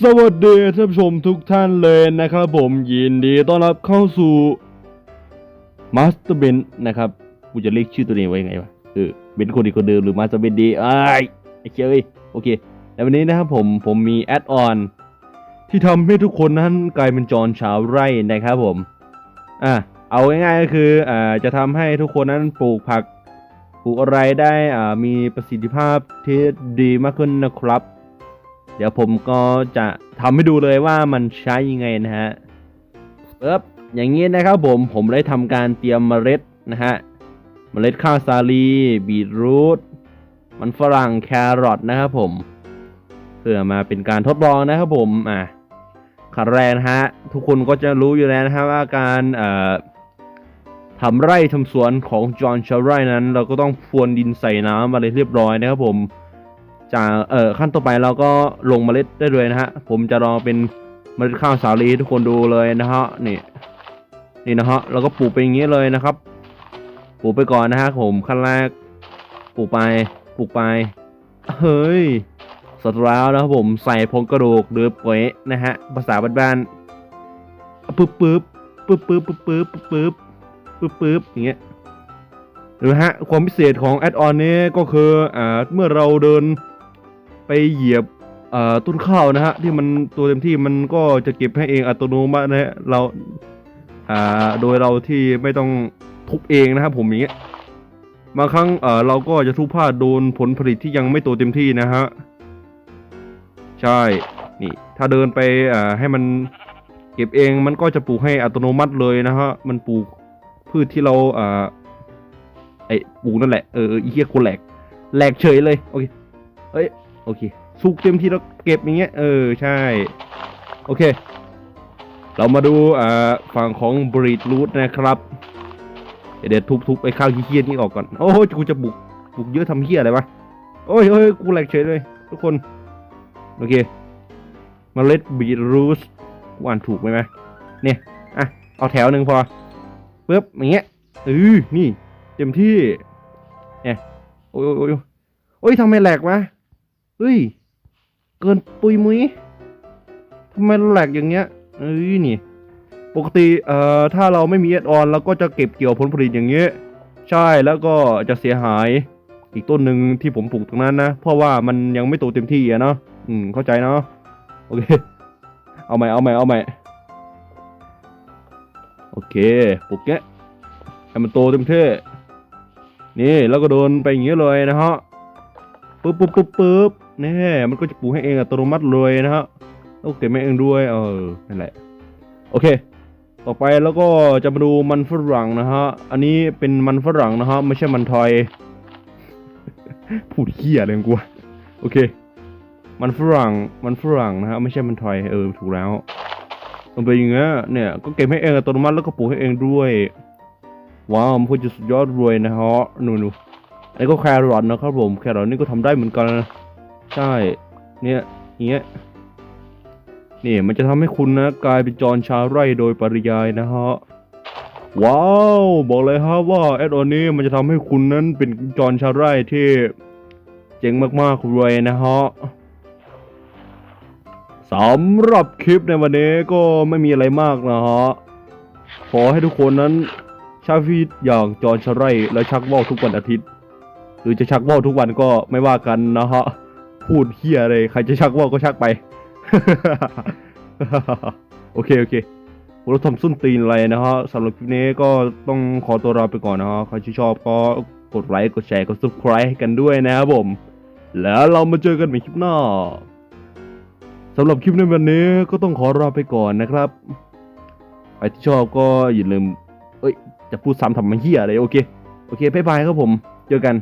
สวัสดีท่านผู้ชมทุกท่านเลยนะครับผมยินดีต้อนรับเข้าสู่มาสเตอร์เบนนะครับกูจะเรียกชื่อตัวเองไว้ยังไงวะเออเบนคนดีคนเดิมหรือมาสเตอร์เบนดีไอ้ายไอ้เจ้ยโอเคแล้ววันนี้นะครับผมผมมีแอดออนที่ทำให้ทุกคนนั้นกลายเป็นจอนชาวไร่นะครับผมอะเอาง่ายๆก็คืออ่าจะทำให้ทุกคนนั้นปลูกผักปลูกอะไรได้อ่ามีประสิทธิภาพที่ดีมากขึ้นนะครับ เดี๋ยวผมก็จะทำให้ดูเลยว่ามันใช้ยังไงนะฮะปึ๊บอย่างนี้นะครับผมผมได้ทำการเตรียมเมล็ดนะฮะเมล็ดข้าวสาลีบีทรูทมันฝรั่งแครอทนะครับผมเพื่อมาเป็นการทดลองนะครับผมอะขั้นแรกนะฮะทุกคนก็จะรู้อยู่แล้วนะฮะว่าการเอ่อทำไร่ทำสวนของจอห์นชาร์ไรนั้น เราก็ต้องพรวนดินใส่น้ำอะไรเรียบร้อยนะครับผม จากเอ่อขั้นต่อไปเราก็ลงเมล็ดได้เลยนะฮะ ผมจะลองเป็นเมล็ดข้าวสาลีทุกคนดูเลยนะฮะนี่นี่นะฮะเราก็ปลูกไปอย่างนี้เลยนะครับ ปลูกไปก่อนนะฮะผมขั้นแรกปลูกไปปลูกไป เฮ้ยเสร็จแล้วนะครับผมใส่ผงกระดูกหรือปุ๋ยนะฮะภาษาบ้านๆปึ๊บปึ๊บปึ๊บปึ๊บปึ๊บปึ๊บปึ๊บปึ๊บปึ๊บอย่างเงี้ยหรือฮะความพิเศษของแอดออนนี้ก็คืออ่าเมื่อเราเดิน ไปเหยียบต้นข้าวนะฮะที่มันตัวเต็มที่มันก็จะเก็บให้เองอัตโนมัตินะฮะเราโดยเราที่ไม่ต้องทุบเองนะครับผมอย่างเงี้ยบางครั้งเราก็จะทุบพลาดโดนผลผลิตที่ยังไม่โตเต็มที่นะฮะใช่นี่ถ้าเดินไปให้มันเก็บเองมันก็จะปลูกให้อัตโนมัติเลยนะฮะมันปลูกพืชที่เราอไอ้ปูนั่นแหละเออเออไอีเหี้ยคนแหลกแหลกเฉยเลยโอเคเอ้ย โอเคสุกเต็มที่แล้วเก็บอย่างเงี้ย เออ ใช่ โอเค เรามาดูอ่าฝั่งของบรีดรูทนะครับ เดี๋ยวทุบๆไอ้ข้าวเหี้ยนี่ออกก่อน โอ้ยกูจะบุก บุกเยอะทำเหี้ยอะไรวะ โอ้ยโอ้ยกูแหลกเฉยเลย ทุกคน โอเคมเมล็ดบีทรูทกูอ่านถูกไหมไหมเนี่ย อะ เอาแถวหนึ่งพอปึ๊บอย่างเงี้ยเออนี่ เต็มที่ เนี่ย โอ้ยโอ้ยโอ้ยทำไมแหลกวะ เฮ้ย เกินปุยมุ้ยทำไมแหลกอย่างเงี้ยเอ้ยนี่ ปกติเอ่อถ้าเราไม่มีเอดออนเราก็จะเก็บเกี่ยวผลผลิตอย่างเงี้ยใช่แล้วก็จะเสียหายอีกต้นหนึ่งที่ผมปลูกตรงนั้นนะ เพราะว่ามันยังไม่โตเต็มที่อะเนาะอืมเข้าใจเนาะโอเค เอาใหม่เอาใหม่เอาใหม่โอเคปลูกเงี้ยให้มันโตเต็มที่นี่แล้วก็โดนไปอย่างนี้ยเลยนะฮะ ปึ๊บปึ๊บปึ๊บปึ๊บนี่มันก็จะปลูกให้เองอัตโนมัติเลยนะฮะต้อเก็บให้เองด้วย เออนั่นแหละ โอเค ต่อไปแล้วก็จะมาดูมันฝรั่งนะฮะ อันนี้เป็นมันฝรั่งนะฮะ ไม่ใช่มันทอย พูดเหี้ยอะไรของกูโอเค มันฝรั่ง มันฝรั่งนะฮะ ไม่ใช่มันทอย เออ ถูกแล้วมันเป็นอย่างเงี้ย เนี่ย ก็เก็บให้เองอัตโนมัติแล้วก็ปลูกให้เองด้วย ว้าวมันควรจะสุดยอดรวยนะฮะหนูหนู ไอ้ก็แครอทนะครับผมแครอทนี่ก็ทำได้เหมือนกันนะใช่เนี่ยอย่างเงี้ยนี่มันจะทำให้คุณนะกลายเป็นจอนชาวไร่โดยปริยายนะฮะว้าวบอกเลยฮะว่าแอดออนนี้มันจะทำให้คุณนั้นเป็นจอนชาวไร่ที่เจ๋งมากๆรวยนะฮะสำหรับคลิปในวันนี้ก็ไม่มีอะไรมากนะฮะขอให้ทุกคนนั้นชาฟีดอย่างจอนชาไรและชักว่าวทุกวันอาทิตย์ หรือจะชักว่าวทุกวันก็ไม่ว่ากันนะฮะพูดเฮียเลยใครจะชักว่าวก็ชักไป โอเคโอเคผมเราทำส้นตีนอะไรนะฮะสำหรับคลิปนี้ก็ต้องขอตัวลาไปก่อนนะฮะใครที่ชอบก็กดไลค์กดแชร์กด subscribe ให้กันด้วยนะครับผม แล้วเรามาเจอกันใหม่คลิปหน้าสำหรับคลิปในวันนี้ก็ต้องขอลาไปก่อนนะครับใครที่ชอบก็อย่าลืม เอ้ย จะพูดซ้ำทำไมเฮียอะไรโอเค โอเคบ๊ายบายครับผม เจอกัน